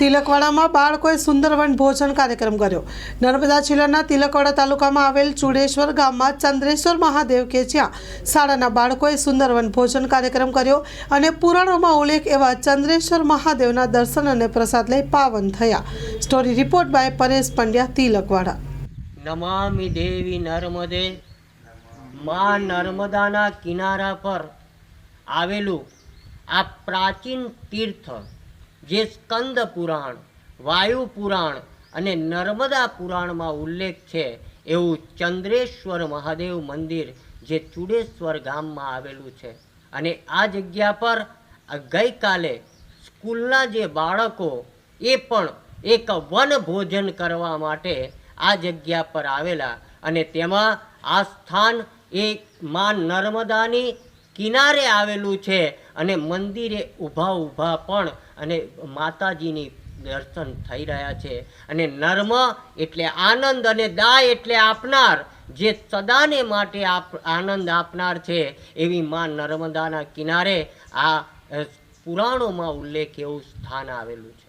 તિલકવાડામાં બાળકોએ સુંદરવન ભોજન કાર્યક્રમ કર્યો. નર્મદા જિલ્લાના તિલકવાડા તાલુકામાં આવેલ ચુડેશ્વર ગામમાં ચંદ્રેશ્વર મહાદેવ કે જ્યાં શાળાના બાળકોએ સુંદરવન ભોજન કાર્યક્રમ કર્યો અને પુરાણોમાં ઉલ્લેખ એવા ચંદ્રેશ્વર મહાદેવના દર્શન અને પ્રસાદ લઈ પાવન થયા. Story report by Paresh Pandya, Tilakwada. નમામિ દેવી નર્મદે મા નર્મદાના કિનારા પર આવેલું આ પ્રાચીન તીર્થ જે સ્કંદ પુરાણ, વાયુ પુરાણ અને નર્મદા પુરાણમાં ઉલ્લેખ છે, એવું ચંદ્રેશ્વર મહાદેવ મંદિર જે ચુડેશ્વર ગામમાં આવેલું છે. અને આ જગ્યા પર ગઈકાલે સ્કૂલના જે બાળકો એ પણ એક વન ભોજન કરવા માટે આ જગ્યા પર આવેલા અને તેમાં આ સ્થાન એ માં નર્મદાની કિનારે આવેલું છે અને મંદિરે ઊભા ઊભા પણ અને માતાજીની દર્શન થઈ રહ્યા છે. અને નર્મ એટલે આનંદ અને દાય એટલે આપનાર, જે સદાને માટે આપ, આનંદ આપનાર છે. એવી માં નર્મદાના કિનારે આ પુરાણોમાં ઉલ્લેખ એવું સ્થાન આવેલું છે.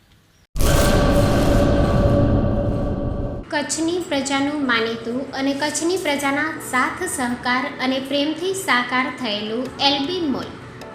કચ્છની પ્રજાનું માનીતું અને કચ્છની પ્રજાના સાથ સહકાર અને પ્રેમથી સાકાર થયેલું એલબી મોલ.